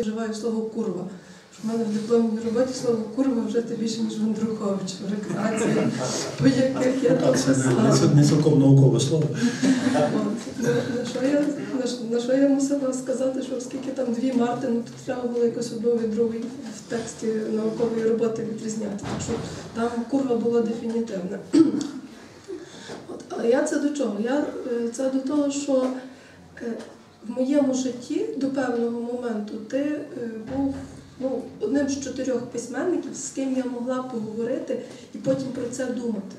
вживаю слово курва. У мене в дипломній роботі слово курва вже те більше, ніж Вандрухович в рекреації, по яких я Так, це писала. ці- не цілком наукове слово. Що я, на що я мусила сказати, що оскільки там дві Марти, ну то треба було якось одну від другої в тексті наукової роботи відрізняти. Так що там курва була дефінітивна. От, але я це до чого? Я е, це до того, що е, в моєму житті до певного моменту ти е, був ну, одним з чотирьох письменників, з ким я могла поговорити і потім про це думати.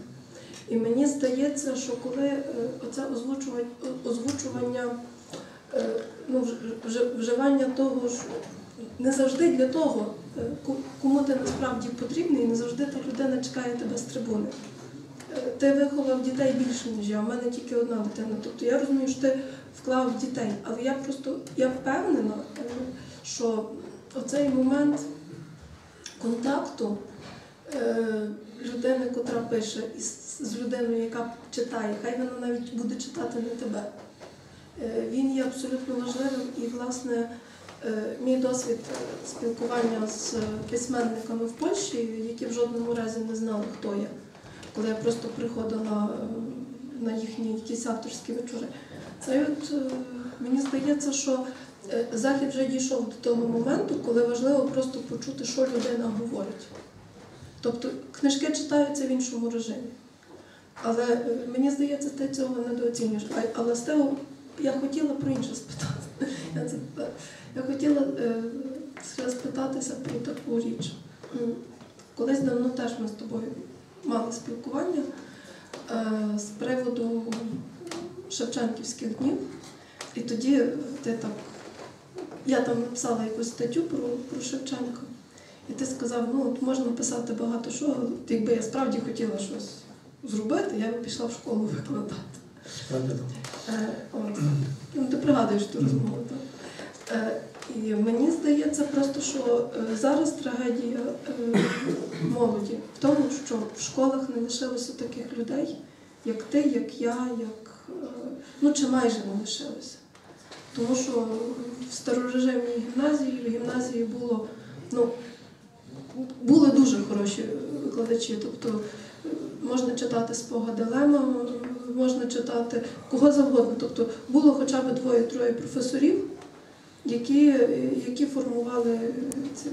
І мені здається, що коли е, оце озвучування, озвучування е, ну, вж- вж- вживання того ж не завжди для того, кому ти насправді потрібний, не завжди та людина чекає тебе з трибуни. Ти виховав дітей більше, ніж я. У мене тільки одна дитина. Тобто я розумію, що ти вклав в дітей. Але я просто я впевнена, е, що оцей момент контакту е, людини, котра пише, з людиною, яка читає, хай вона навіть буде читати не тебе. Е, Він є абсолютно важливим і, власне, мій досвід спілкування з письменниками в Польщі, які в жодному разі не знали, хто я, коли я просто приходила на їхні якісь авторські вечори. Це от е, мені здається, що е, захід вже дійшов до того моменту, коли важливо просто почути, що людина говорить. Тобто книжки читаються в іншому режимі. Але е, мені здається, ти цього недооцінюєш. Але з я хотіла про інше спитати. Я, це, я хотіла е, спитатися про таку річ. Колись давно теж ми з тобою мали спілкування е, з приводу Шевченківських днів. І тоді ти так, я там написала якусь статтю про, про Шевченка. І ти сказав, ну от можна писати багато що, якби я справді хотіла щось зробити, я б пішла в школу викладати. Е, от. Ну, ти пригадуєш ту розмову. Так? Е, і мені здається просто, що е, зараз трагедія е, молоді в тому, що в школах не лишилося таких людей, як ти, як я, як е, ну чи майже не лишилося. Тому що в старорежимній гімназії, в гімназії було, ну, були дуже хороші викладачі. Тобто можна читати спогади Лема, можна читати кого завгодно. Тобто було хоча б двоє-троє професорів, які, які формували ці.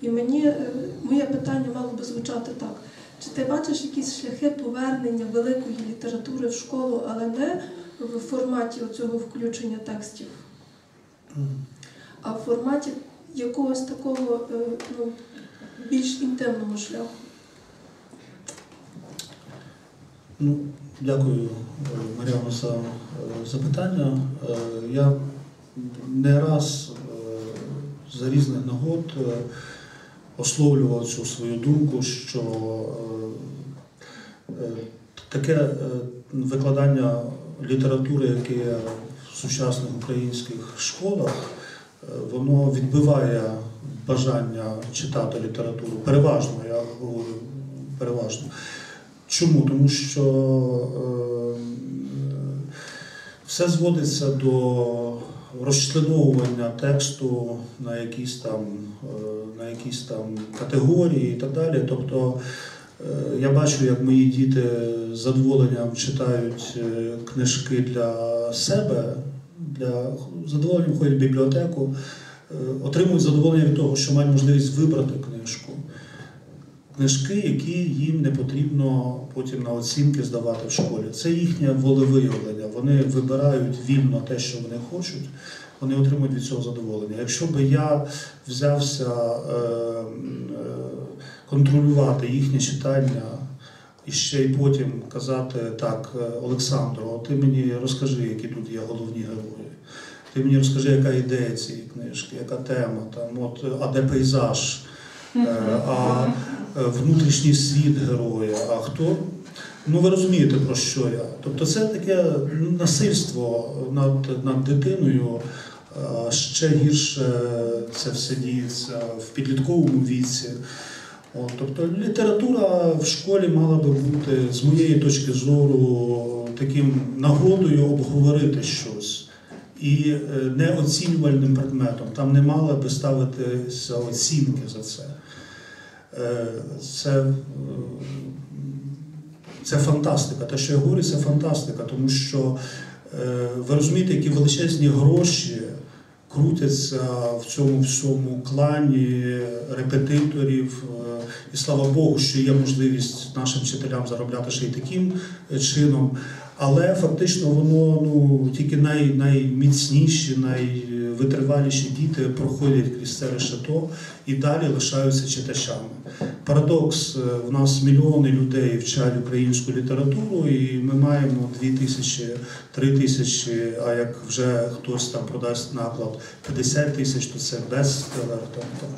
І мені моє питання мало би звучати так. Чи ти бачиш якісь шляхи повернення великої літератури в школу, але не в форматі цього включення текстів, а в форматі якогось такого е, ну, більш інтимного шляху? Ну, дякую, е, Мар'яно, за е, запитання. Я не раз за різних нагод ословлював цю свою думку, що е, е, таке е, викладання літератури, яке в сучасних українських школах, воно відбиває бажання читати літературу. Переважно, я говорю переважно. Чому? Тому що все зводиться до розчленовування тексту на якісь там, е, на якісь там категорії і так далі. Тобто е, я бачу, як мої діти з задоволенням читають е, книжки для себе, для задоволенням ходять в бібліотеку, отримують задоволення від того, що мають можливість вибрати книжки, які їм не потрібно потім на оцінки здавати в школі. Це їхнє волевиявлення. Вони вибирають вільно те, що вони хочуть, вони отримують від цього задоволення. Якщо би я взявся е, е, контролювати їхнє читання. І ще й потім казати так, е, Олександро, ти мені розкажи, які тут є головні герої. Ти мені розкажи, яка ідея цієї книжки, яка тема, там, от, а де пейзаж, е, а внутрішній світ героя, а хто. Ну ви розумієте, про що я. Тобто це таке насильство над, над дитиною. Ще гірше це все діється в підлітковому віці. От, тобто література в школі мала би бути, з моєї точки зору, таким нагодою обговорити щось. і е, неоцінювальним предметом. Там не мали би ставитися оцінки за це. Е, Це, це фантастика. Те, що я говорю, це фантастика, тому що е, ви розумієте, які величезні гроші крутяться в цьому всьому клані репетиторів. Е, І слава Богу, що є можливість нашим вчителям заробляти ще й таким чином. Але фактично воно ну тільки най, найміцніші, найвитриваліші діти проходять крізь це решето і далі лишаються читачами. Парадокс: е, в нас мільйони людей вчать українську літературу, і ми маємо дві тисячі, три тисячі. А як вже хтось там продасть наклад 50 тисяч, то це бестселер там.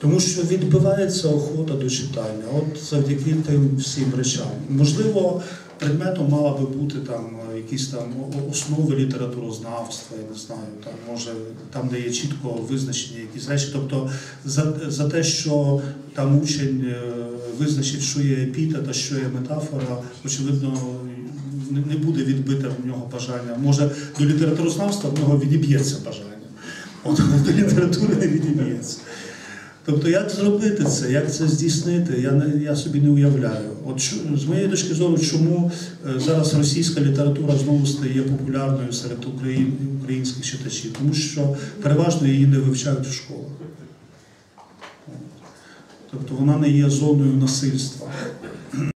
Тому що відбивається охота до читання, от завдяки тим всім речам. Можливо, предметом мала би бути там е, якісь там основи літературознавства, я не знаю, там може там, де є чітко визначені якісь речі. Тобто за, за те, що там учень е, визначить, що є епітет, а що є метафора, очевидно, не, не буде відбите в нього бажання. Може, до літературознавства в нього відіб'ється бажання. От до літератури не відіб'ється. Тобто, як зробити це, як це здійснити, я, я собі не уявляю. От з моєї точки зору, чому е, зараз російська література знову стає популярною серед україн, українських читачів, тому що переважно її не вивчають в школах. Тобто вона не є зоною насильства.